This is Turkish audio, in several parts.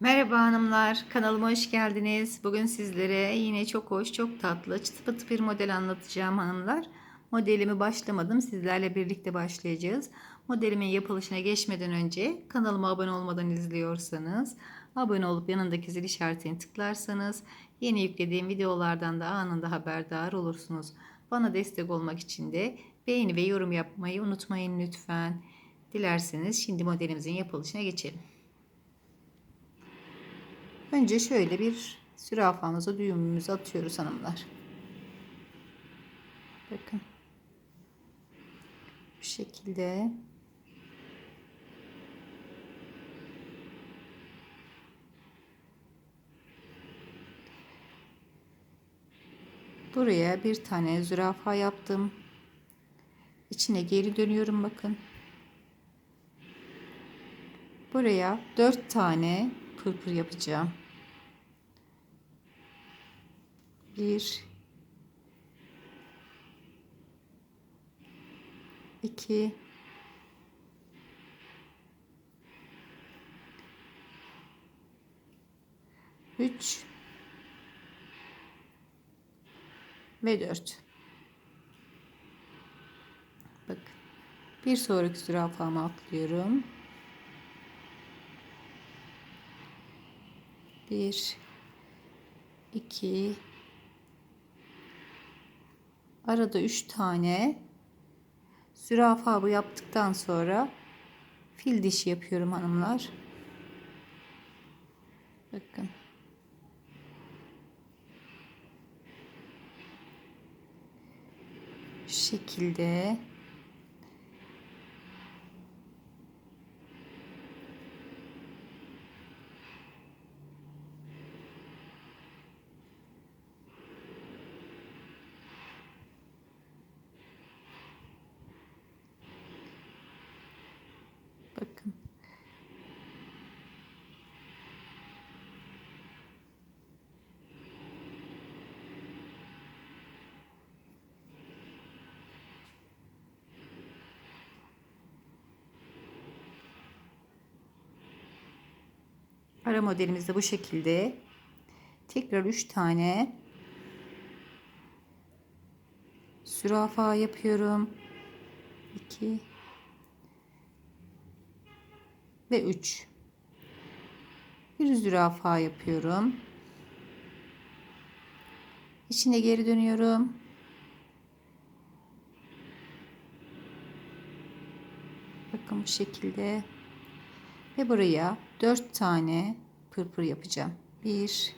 Merhaba hanımlar, kanalıma hoş geldiniz. Bugün sizlere yine çok hoş, çok tatlı, çıtı pıtı bir model anlatacağım hanımlar. Modelimi başlamadım, sizlerle birlikte başlayacağız. Modelimin yapılışına geçmeden önce kanalıma abone olmadan izliyorsanız, abone olup yanındaki zil işaretini tıklarsanız, yeni yüklediğim videolardan da anında haberdar olursunuz. Bana destek olmak için de beğeni ve yorum yapmayı unutmayın lütfen. Dilerseniz şimdi modelimizin yapılışına geçelim. Önce şöyle bir zürafamıza düğümümüzü atıyoruz hanımlar. Bakın. Bu şekilde. Buraya bir tane zürafa yaptım. İçine geri dönüyorum bakın. Buraya dört tane pırpır yapacağım. Bir, iki, üç ve dört. Bak, bir sonraki zürafama atlıyorum. Bir, iki, arada üç tane zürafa bu yaptıktan sonra fil dişi yapıyorum hanımlar. Bakın. Şekilde Bakın. Ara modelimiz de bu şekilde. Tekrar 3 tane zürafa yapıyorum. 2 ve 3 bir zürafa yapıyorum içine geri dönüyorum bakın bu şekilde ve buraya 4 tane pırpır yapacağım 1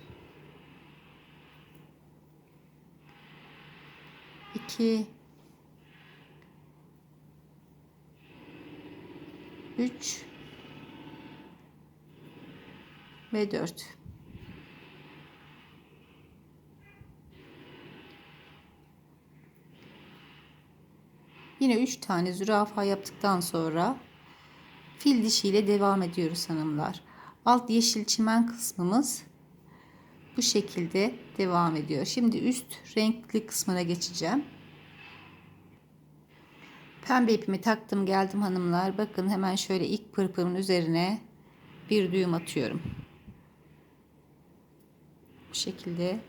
2 3 ve 4. Yine 3 tane zürafa yaptıktan sonra fil dişiyle devam ediyoruz hanımlar. Alt yeşil çimen kısmımız bu şekilde devam ediyor. Şimdi üst renkli kısmına geçeceğim. Pembe ipimi taktım geldim hanımlar. Bakın hemen şöyle ilk pırpırın üzerine bir düğüm atıyorum bu şekilde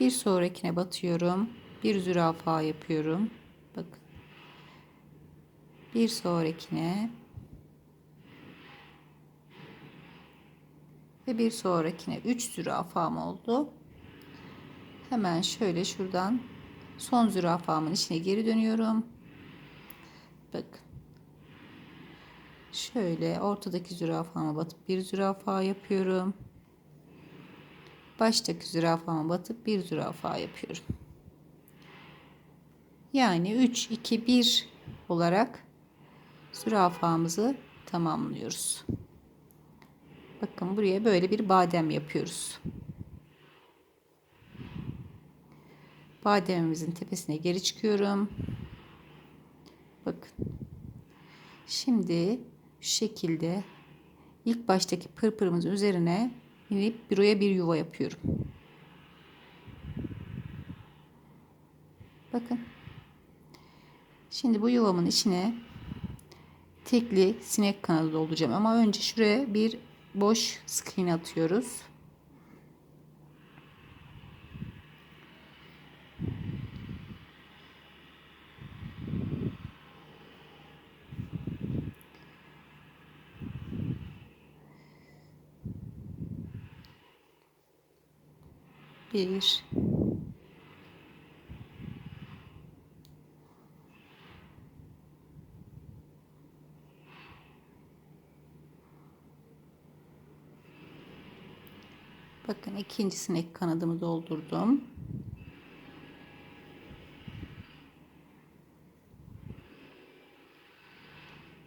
bir sonrakine batıyorum bir zürafa yapıyorum bakın bir sonrakine. Ve bir sonrakine. 3 zürafam oldu. Hemen şöyle şuradan son zürafamın içine geri dönüyorum. Bakın. Şöyle ortadaki zürafama batıp bir zürafa yapıyorum. Baştaki zürafama batıp bir zürafa yapıyorum. Yani 3 2 1 olarak zürafamızı tamamlıyoruz. Bakın buraya böyle bir badem yapıyoruz. Bademimizin tepesine geri çıkıyorum. Bakın. Şimdi şu şekilde ilk baştaki pırpırımızın üzerine inip büroya bir yuva yapıyorum. Bakın. Şimdi bu yuvamın içine tekli sinek kanadı dolduracağım. Ama önce şuraya bir boş sık atıyoruz. Bir, Bakın ikinci sinek kanadımı doldurdum.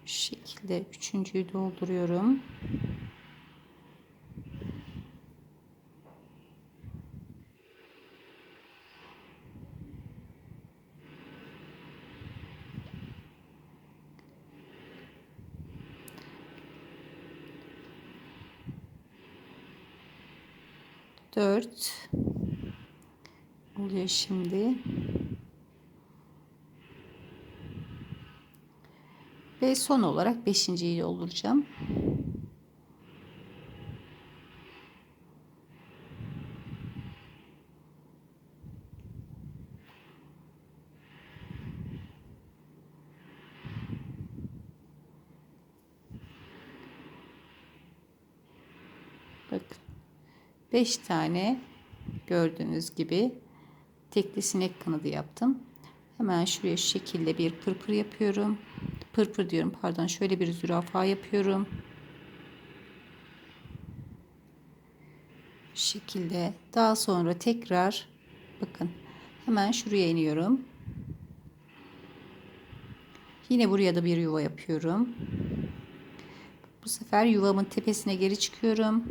Şu şekilde üçüncüyü dolduruyorum. Dört oluyor şimdi. Ve son olarak beşinciyi dolduracağım. Bakın. 5 tane gördüğünüz gibi tekli sinek kanadı yaptım. Hemen şuraya şu şekilde bir pırpır yapıyorum. Pırpır diyorum pardon. Şöyle bir zürafa yapıyorum. Şu şekilde. Daha sonra tekrar bakın hemen şuraya iniyorum. Yine buraya da bir yuva yapıyorum. Bu sefer yuvamın tepesine geri çıkıyorum.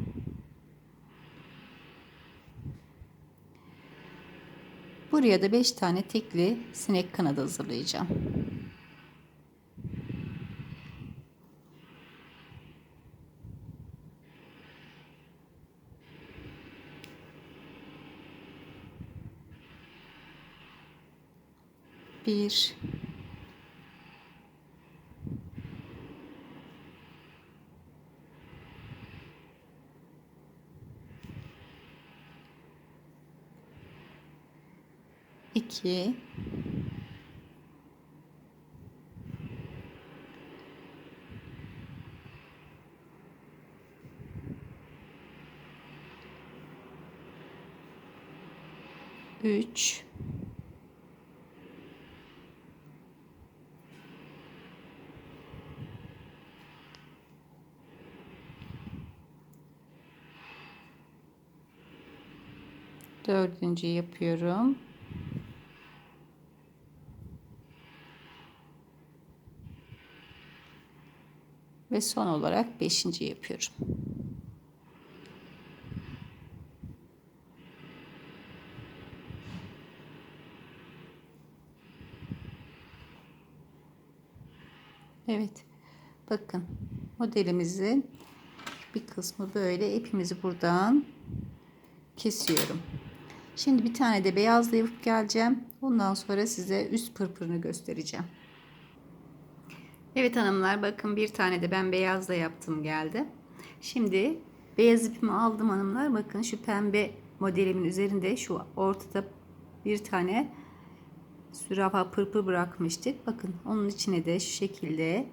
Buraya da 5 tane tekli sinek kanadı hazırlayacağım. Bir, iki, üç, dördüncü yapıyorum. Ve son olarak beşinci yapıyorum. Evet. Bakın modelimizin bir kısmı böyle ipimizi buradan kesiyorum. Şimdi bir tane de beyazla yapıp geleceğim. Ondan sonra size üst pırpırını göstereceğim. Evet hanımlar bakın bir tane de ben beyazla yaptım geldi. Şimdi beyaz ipimi aldım hanımlar. Bakın şu pembe modelimin üzerinde şu ortada bir tane zürafa pırpır bırakmıştık. Bakın onun içine de şu şekilde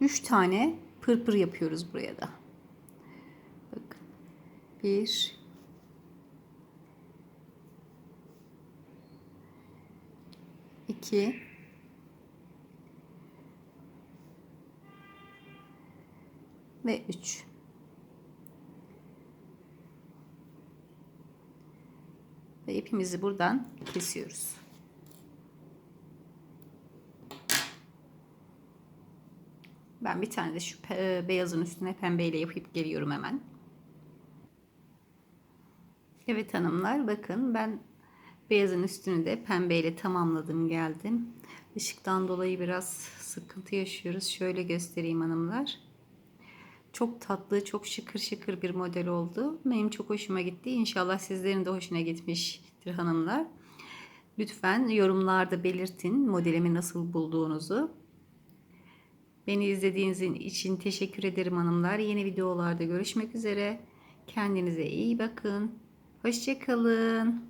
üç tane pırpır yapıyoruz buraya da. Bakın. Bir, 2 ve 3 ve ipimizi buradan kesiyoruz. Ben bir tane de şu beyazın üstüne pembeyle yapıp geliyorum hemen. Evet hanımlar bakın ben Beyazın üstünü de pembeyle tamamladım geldim. Işıktan dolayı biraz sıkıntı yaşıyoruz. Şöyle göstereyim hanımlar. Çok tatlı, çok şıkır şıkır bir model oldu. Benim çok hoşuma gitti. İnşallah sizlerin de hoşuna gitmiştir hanımlar. Lütfen yorumlarda belirtin modelimi nasıl bulduğunuzu. Beni izlediğiniz için teşekkür ederim hanımlar. Yeni videolarda görüşmek üzere. Kendinize iyi bakın. Hoşçakalın.